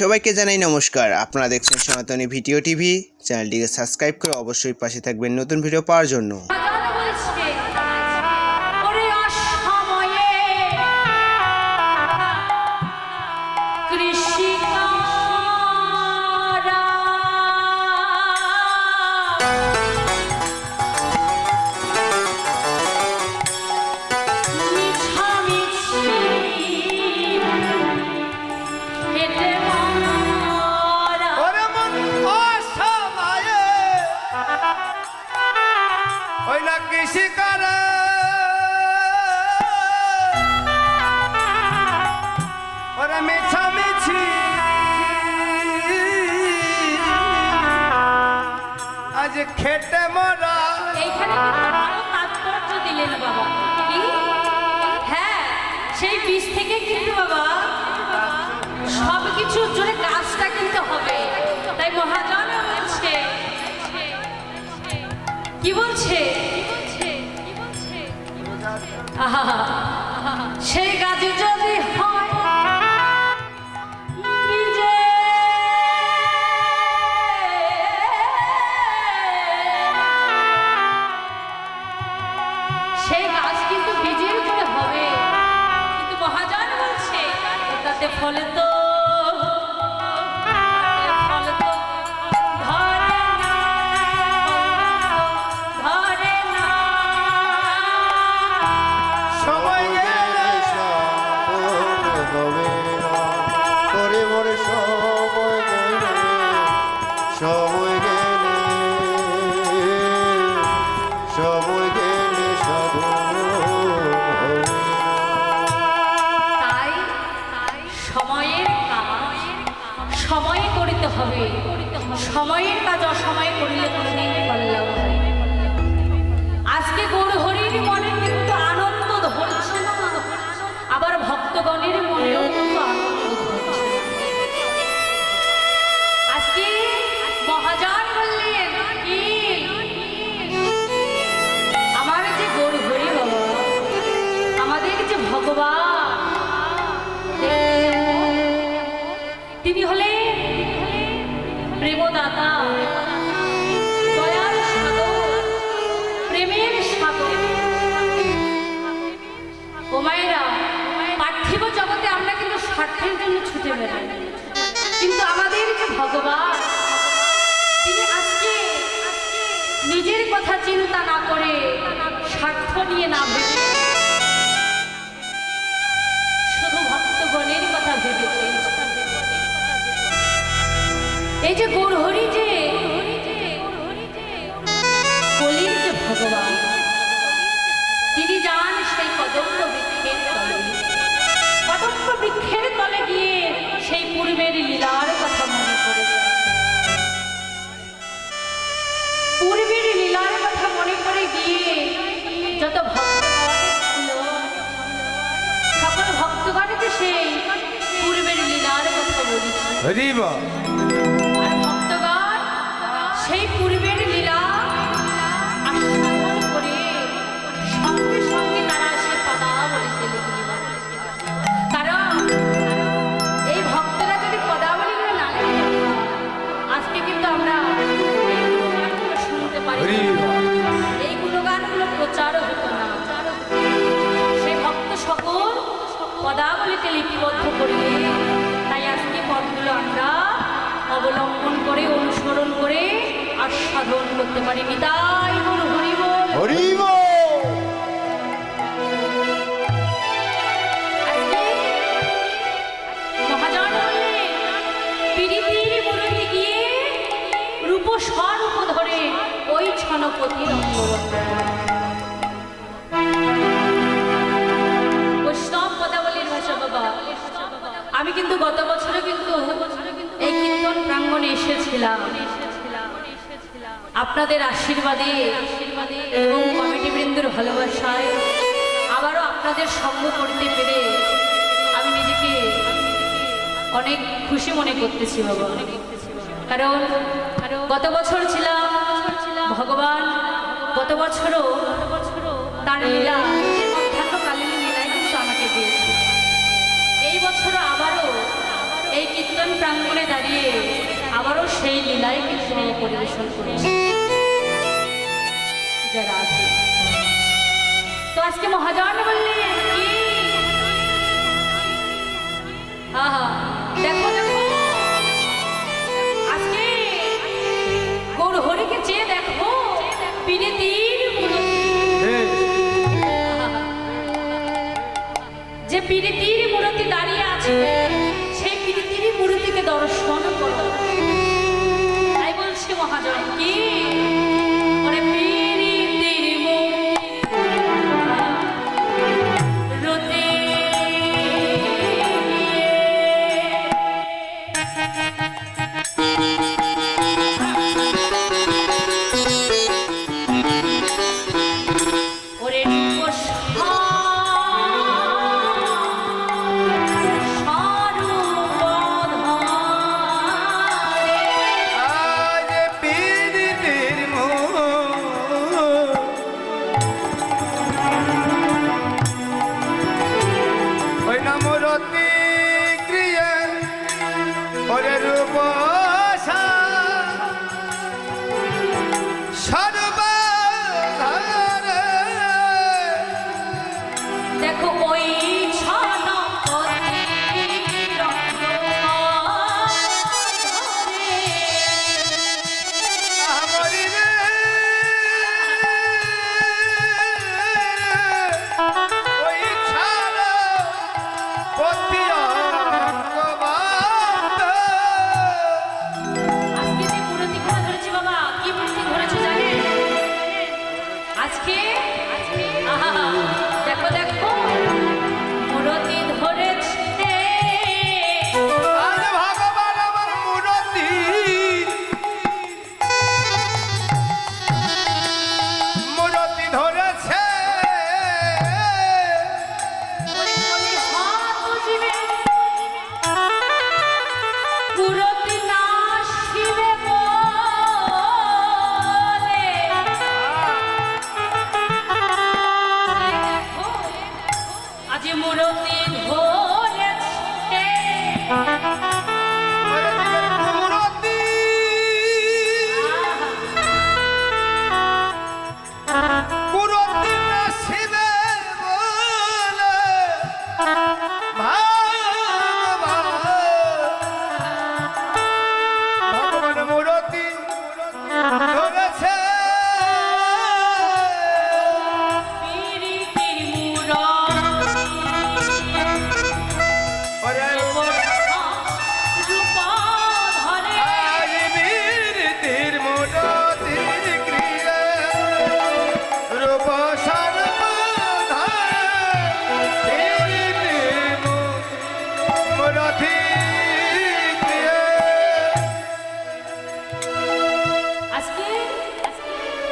সবাইকে জানাই নমস্কার। আপনারা দেখছেন সনাতনী ভিডিও টিভি। চ্যানেলটিকে সাবস্ক্রাইব করে অবশ্যই পাশে থাকবেন নতুন ভিডিও পাওয়ার জন্য। আজ খেটে মরা। এইখানে তাৎপর্য দিলেন বাবা? কি? হ্যাঁ সেই বীজ থেকে কিন্তু বাবা সব কিছুর জন্য গাছটা কিন্তু হবে। তাই মহাজন বলছে? কি বলছে? আহা, হবে। সময়ের কাজ অসময়ে করিলে কোনোদিন কল্যাণ প্রেমদাতা দয়ার সাগর, প্রেমের সাগর। ও মায়েরা, পার্থিব জগতে আমরা কিন্তু স্বার্থের জন্য ছুটে বেড়াই। কিন্তু আমাদের যে ভগবান, তিনি আজকে নিজের কথা চিন্তা না করে স্বার্থ নিয়ে না ভেবে এই যে গৌরহরি যে, কলির যে ভগবান, তিনি যান সেই কদম্ব বৃক্ষের তলে। বৃক্ষের তলে গিয়ে সেই পূর্বের লীলার কথা মনে করে পূর্বের লীলার কথা মনে করে গিয়ে যত ভক্তগণ ছিল, সকল ভক্তগণকে সেই পূর্বের লীলার কথা বলেছে লিপিবদ্ধ করি। তাই আজকে পথগুলো আমরা অবলম্বন করে, অনুসরণ করে, আস্বাদন করতে পারি। নিতাই হরি হরি এসেছিলাম। আপনাদের আশীর্বাদে এবং কমিটি বৃন্দুর ভালোবাসায় আবারও আপনাদের সঙ্গ করতে পেরে আমি নিজেকে অনেক খুশি মনে করতেছি বাবা। কারণ গত বছর ছিলাম ভগবান, গত বছরও তার লীলা মধ্যাহ্নকালীন লীলায় কিন্তু আমাকে দিয়েছে। এই বছর আবারও এই কীর্তন প্রাঙ্গণে দাঁড়িয়ে আবারও সেই লীলাই কৃষ্ণ পরিবেশন তো আজকে মহাজন বললেন, কি? দেখো দেখো। আজকে গৌর হরিকে চেয়ে দেখো বিনীতির যে পিড়িতির মূর্তি দাঁড়িয়ে আছে, সেই পিড়িতির মূর্তিকে দর্শন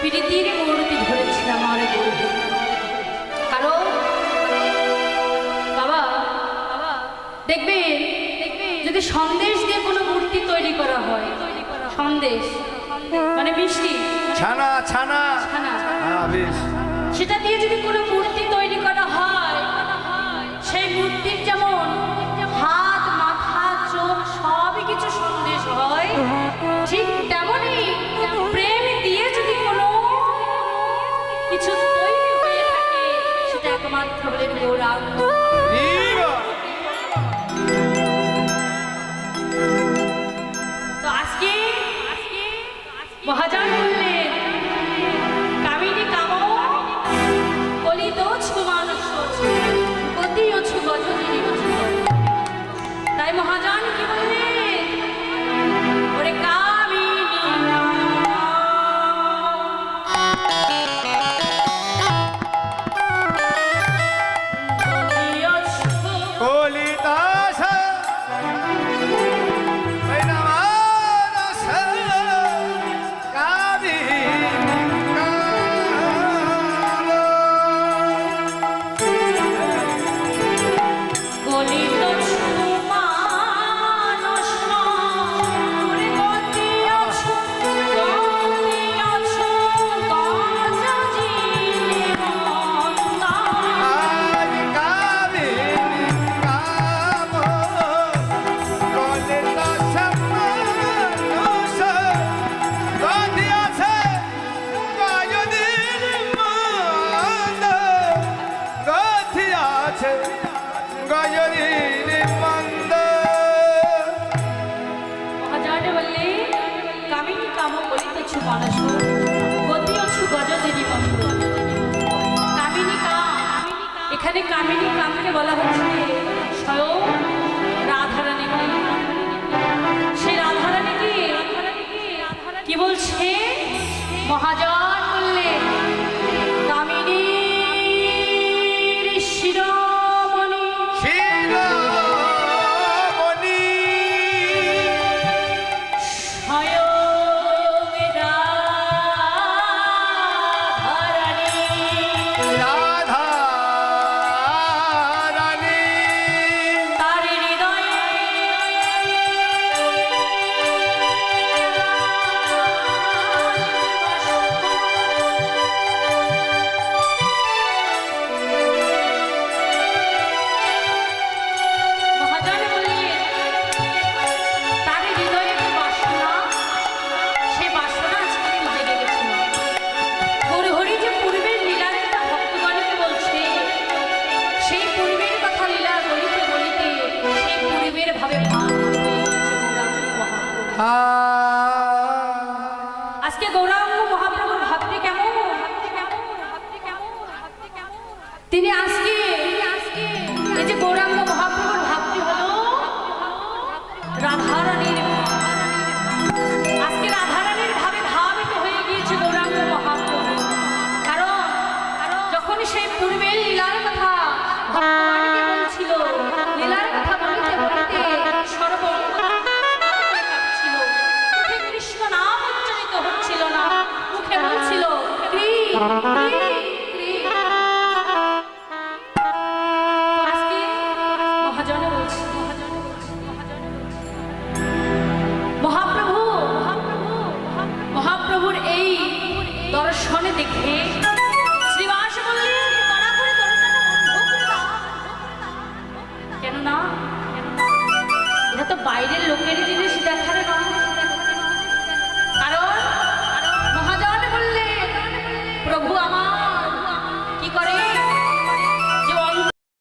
প্রীতির মূর্তি ধরেছিলাম আমার গরু কারণ বাবা দেখবেন যদি সন্দেশ দিয়ে কোনো মূর্তি তৈরি করা হয় সন্দেশ মানে মিষ্টি ছানা ছানা। ছানা। হ্যাঁ, সেটা দিয়ে যদি কোনো মূর্তি কিছু ମନସ୍କ গতি অছু গজ দেবী মস্ত কামিনী কাম এখানে কামিনী কামকে বলা হচ্ছে স্বয়ং রাধারানী। সে রাধারানী কি? কি বলছে? মহাজন বললে আজকে গৌরাঙ্গ tem que